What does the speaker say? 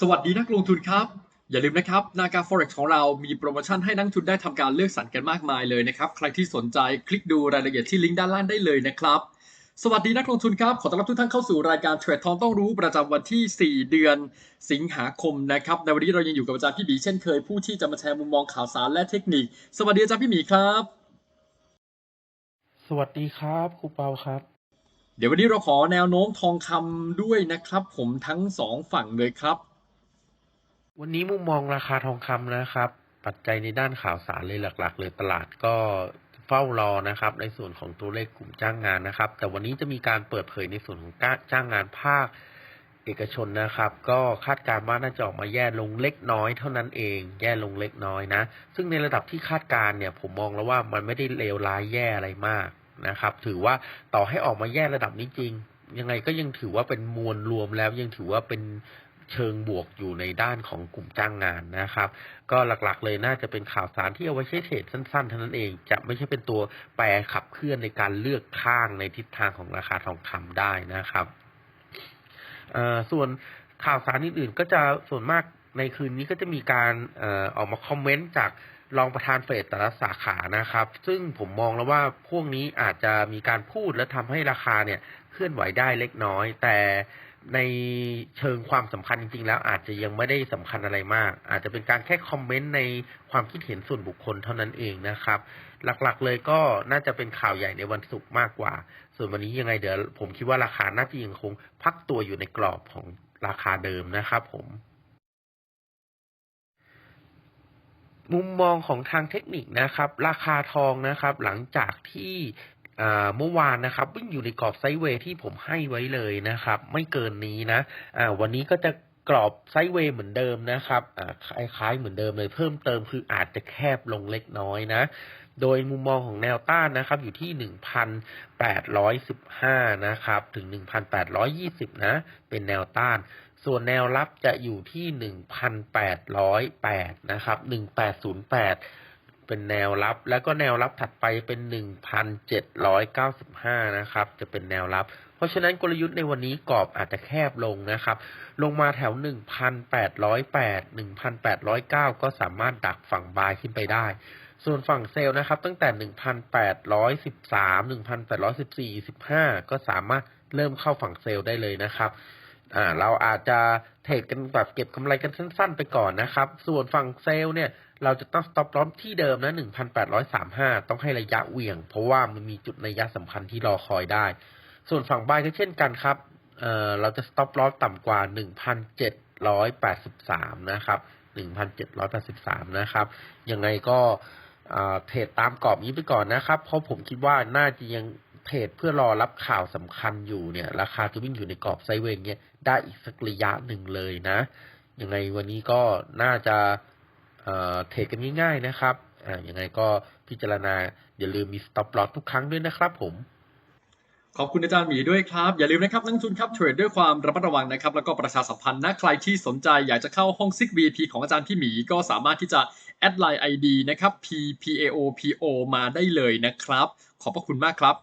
สวัสดีนักลงทุนครับ อย่าลืมนะครับนาคา Forex ของเรามีโปรโมชั่นให้นักลงทุนได้ทำการเลือกสรรกันมากมายเลยนะครับ ใครที่สนใจคลิกดูรายละเอียดที่ลิงก์ด้านล่างได้เลยนะครับ สวัสดีนักลงทุนครับ ขอต้อนรับทุกท่านเข้าสู่รายการเทรดทองต้องรู้ประจำวันที่ 4 เดือนสิงหาคมนะครับในวันนี้เรายังอยู่กับอาจารย์พี่บีเช่นเคยผู้ที่จะมาแชร์มุมมองข่าวสารและเทคนิค สวัสดีอาจารย์พี่หมีครับ สวัสดีครับครูเปาครับเดี๋ยววันนี้เราขอแนวโน้มทองคำด้วยนะครับ ผมทั้งสองฝั่งเลยครับ วันนี้มุมมองราคาทองคำนะครับ ปัจจัยในด้านข่าวสารเลยหลัก ๆ เลยตลาดก็เฝ้ารอนะครับ ในส่วนของตัวเลขกลุ่มจ้างงานนะครับ แต่วันนี้จะมีการเปิดเผยในส่วนของการจ้างงานภาคเอกชนนะครับ ก็คาดการณ์ว่าน่าจะออกมาแย่ลงเล็กน้อยเท่านั้นเอง แย่ลงเล็กน้อยนะ ซึ่งในระดับที่คาดการณ์เนี่ยผมมองแล้วว่ามันไม่ได้เลวร้ายแย่อะไรมากนะครับ ถือว่าต่อให้ออกมาแย่ระดับนี้จริง ยังไงก็ยังถือว่าเป็นมวลรวมแล้วยังถือว่าเป็น เชิงบวกอยู่ในด้านของกลุ่มจ้างงานนะครับ ก็หลักๆ เลยน่าจะเป็นข่าวสารที่เอาไว้ใช้เทรดสั้นๆเท่านั้นเอง จะไม่ใช่เป็นตัวแปรขับเคลื่อนในการเลือกข้างในทิศทางของราคาทองคำได้นะครับส่วนข่าวสารอื่นๆ ก็จะส่วนมากในคืนนี้ก็จะมีการอออกมาคอมเมนต์จากรองประธานเฟดแต่ละสาขานะครับ ซึ่งผมมองแล้วว่าพวกนี้อาจจะมีการพูดและทำให้ราคาเนี่ยเคลื่อนไหวได้เล็กน้อย แต่ ในเชิงความสำคัญจริง ๆ แล้วอาจจะยังไม่ได้สำคัญอะไรมาก อาจจะเป็นการแค่คอมเมนต์ในความคิดเห็นส่วนบุคคลเท่านั้นเองนะครับ หลักๆเลยก็น่าจะเป็นข่าวใหญ่ในวันศุกร์มากกว่า ส่วนวันนี้ยังไงเดี๋ยวผมคิดว่าราคาน่าจะยังคง พักตัวอยู่ในกรอบของราคาเดิมนะครับผม มุมมองของทางเทคนิคนะครับ ราคาทองนะครับ หลังจากที่ เมื่อวานนะครับ วิ่งอยู่ในกรอบไซด์เวย์ที่ผมให้ไว้เลยนะครับ ไม่เกินนี้นะวันนี้ก็จะกรอบไซด์เวย์เหมือนเดิมนะครับคล้ายๆเหมือนเดิมเลยเพิ่มเติมคืออาจจะแคบลงเล็กน้อยนะ โดยมุมมองของแนวต้านนะครับ อยู่ที่ 1,815 นะครับ ถึง 1,820 นะ เป็นแนวต้าน ส่วนแนวรับจะอยู่ที่ 1,808 นะครับ 1,808 เป็นแนวรับ แล้วก็แนวรับถัดไปเป็น1,795นะครับ จะเป็นแนวรับ เพราะฉะนั้นกลยุทธ์ในวันนี้กรอบอาจจะแคบลงนะครับ ลงมาแถว1,808 1,809ก็สามารถดักฝั่งบายขึ้นไปได้ ส่วนฝั่งเซลล์นะครับ ตั้งแต่1,813 1,814 15ก็สามารถเริ่มเข้าฝั่งเซลล์ได้เลยนะครับ อ่าเราอาจจะเทรดกันแบบเก็บกำไรกันสั้น ๆ ไปก่อนนะครับ ส่วนฝั่งเซลล์เนี่ยเราจะต้อง stop loss ที่เดิมนะ 1,835 ต้องให้ระยะเวี่ยง เพราะว่ามันมีจุดระยะสำคัญที่รอคอยได้ ส่วนฝั่งบายก็เช่นกันครับเอ่อเราจะ stop loss ต่ำกว่า 1,783 นะครับ 1,783 นะครับ ยังไงก็เทรดตามกรอบนี้ไปก่อนนะครับ เพราะผมคิดว่าน่าจะยัง เทรดเพื่อรอรับข่าวสำคัญอยู่เนี่ย ราคาจะวิ่งอยู่ในกรอบไซเวย์เนี่ยได้อีกสักระยะหนึ่งเลยนะ ยังไงวันนี้ก็น่าจะเอ่อเทรดกันง่าย ๆนะครับอ่ายังไงก็พิจารณาอย่าลืมมี stop loss ทุกครั้งด้วยนะครับผมขอบคุณอาจารย์หมีด้วยครับ อย่าลืมนะครับนักลงทุนครับเทรดด้วยความระมัดระวังนะครับ แล้วก็ประชาสัมพันธ์นะใครที่สนใจอยากจะเข้าห้องซิก VIP ของอาจารย์พี่หมีก็สามารถที่จะแอดไลน์ ID นะครับ PPAOPO มาได้เลยนะครับ ขอบพระคุณมากครับ